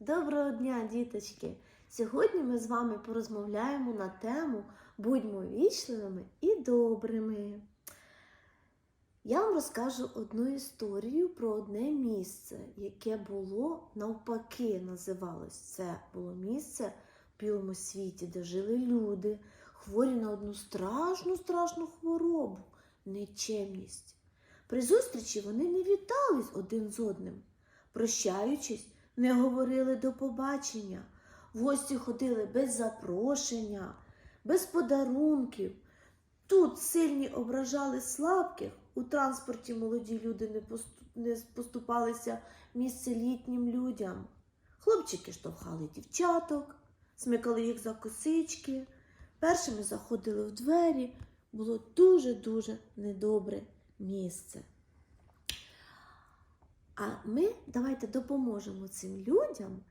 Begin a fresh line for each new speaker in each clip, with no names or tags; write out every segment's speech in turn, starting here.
Доброго дня, діточки! Сьогодні ми з вами порозмовляємо на тему Будьмо вічливими і добрими. Я вам розкажу одну історію про одне місце, яке було навпаки, називалось. Це було місце в білому світі, де жили люди, хворі на одну страшну, страшну хворобу нечемність. При зустрічі вони не вітались один з одним. Прощаючись, не говорили до побачення, в гості ходили без запрошення, без подарунків. Тут сильні ображали слабких, у транспорті молоді люди не, поступалися місце літнім людям. Хлопчики штовхали дівчаток, смикали їх за косички, першими заходили в двері. Було дуже-дуже недобре місце. А ми давайте допоможемо цим людям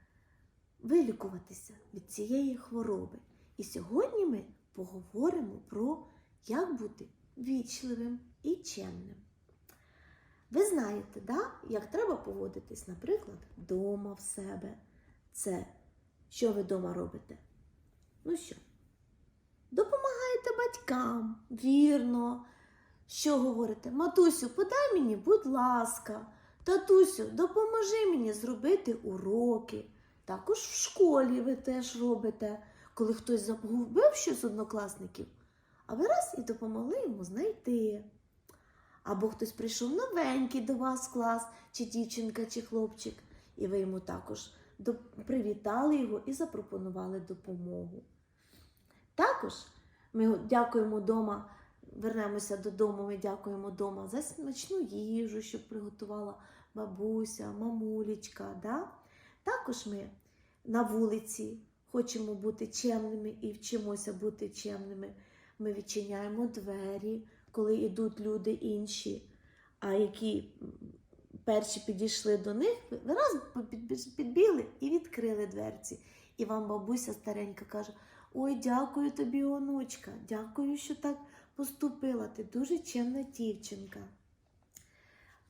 вилікуватися від цієї хвороби. І сьогодні ми поговоримо про як бути вічливим і чемним. Ви знаєте, да, як треба поводитись, наприклад, вдома в себе. Це що ви вдома робите? Ну що? Допомагаєте батькам, вірно. Що говорите? Матусю, подай мені, будь ласка. Татусю, допоможи мені зробити уроки. Також в школі ви теж робите, коли хтось загубив щось з однокласників, а ви раз і допомогли йому знайти. Або хтось прийшов новенький до вас в клас, чи дівчинка, чи хлопчик, і ви йому також привітали його і запропонували допомогу. Також ми дякуємо вдома, вернемося додому, ми дякуємо вдома за смачну їжу, що приготувала бабуся, мамулечка. Да? Також ми на вулиці хочемо бути чемними і вчимося бути чемними. Ми відчиняємо двері, коли йдуть люди інші, а які перші підійшли до них, раз підбігли і відкрили дверці. І вам бабуся старенька каже: Ой, дякую тобі, онучка, дякую, що так поступила. Ти дуже чемна дівчинка.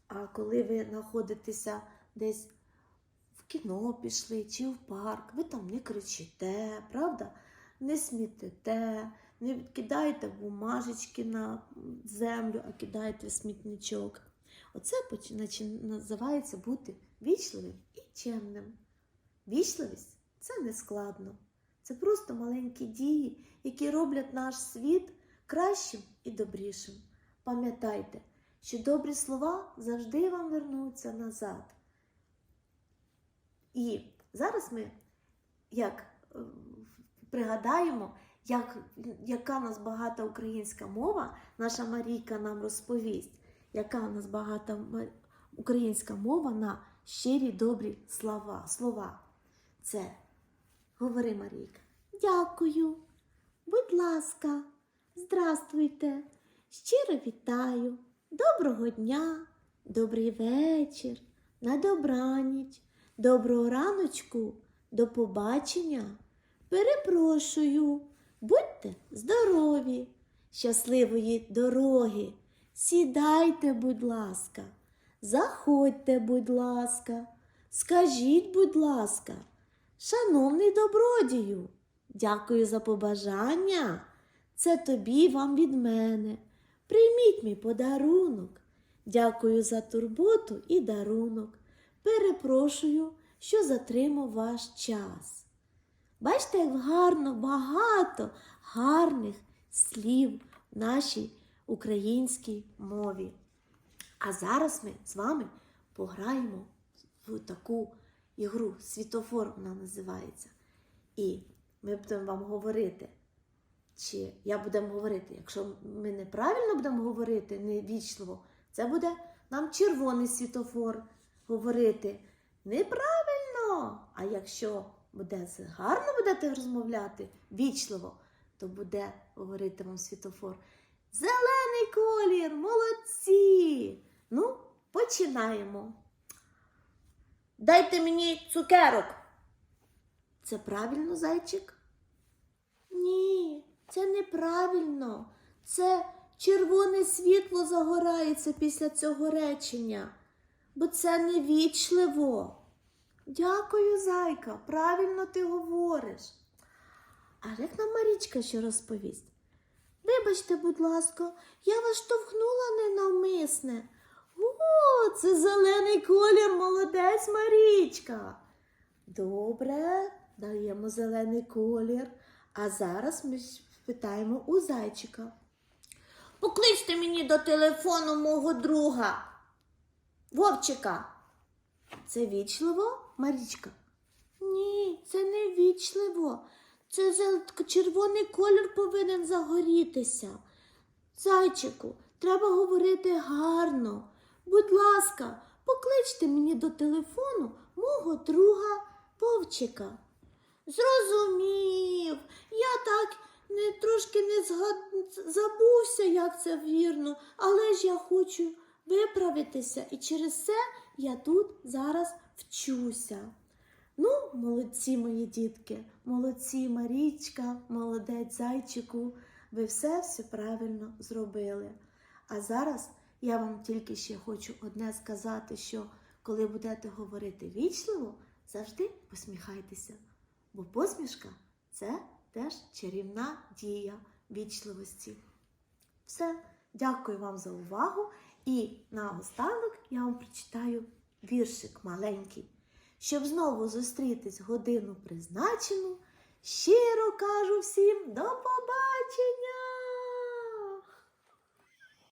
А коли ви знаходитеся десь в кіно пішли чи в парк, ви там не кричите, правда? Не смітите, не кидаєте бумажечки на землю, а кидаєте смітничок. Оце називається бути вічливим і чемним. Вічливість це не складно. Це просто маленькі дії, які роблять наш світ кращим і добрішим. Пам'ятайте, що добрі слова завжди вам вернуться назад. І зараз ми як е, пригадаємо, як, яка в нас багата українська мова, наша Марійка нам розповість, яка в нас багата українська мова на щирі добрі слова. слова. Це говори, Марійка. Дякую. Будь ласка, здравствуйте. Щиро вітаю. Доброго дня, добрий вечір, на добраніч, доброго раночку, до побачення. Перепрошую, будьте здорові, щасливої дороги. Сідайте, будь ласка, заходьте, будь ласка, скажіть, будь ласка, шановний добродію, дякую за побажання. Це тобі вам від мене. Прийміть мій подарунок. Дякую за турботу і дарунок. Перепрошую, що затримав ваш час. Бачите, як гарно, багато гарних слів в нашій українській мові. А зараз ми з вами пограємо в таку ігру. Світофор вона називається. І ми будемо вам говорити. Чи я будемо говорити, якщо ми неправильно будемо говорити, невічливо, це буде нам червоний світофор говорити неправильно. А якщо буде гарно будете розмовляти, вічливо, то буде говорити вам світофор. Зелений колір, молодці! Ну, починаємо. Дайте мені цукерок. Це правильно, зайчик? Ні, це неправильно. Це червоне світло загорається після цього речення, бо це невічливо. Дякую, зайка, правильно ти говориш. А як нам Марічка що розповість? Вибачте, будь ласка, я вас штовхнула ненавмисне. О, це зелений колір, молодець Марічка. Добре, даємо зелений колір. А зараз ми спитаємо у зайчика. Покличте мені до телефону мого друга. Вовчика. Це вічливо, Марічка? Ні, це не вічливо. Це червоний колір повинен загорітися. Зайчику, треба говорити гарно. Будь ласка, покличте мені до телефону мого друга Вовчика. Зрозумів, трошки не згад... забувся, як це вірно, але ж я хочу виправитися, і через це я тут зараз вчуся. Ну, молодці мої дітки, молодці Марічка, молодець зайчику, ви все все правильно зробили. А зараз я вам тільки ще хочу одне сказати, що коли будете говорити вічливо, завжди посміхайтеся, бо посмішка це теж чарівна дія вічливості. Все, дякую вам за увагу. І наостанок я вам прочитаю віршик маленький. Щоб знову зустрітись годину призначену, щиро кажу всім до побачення!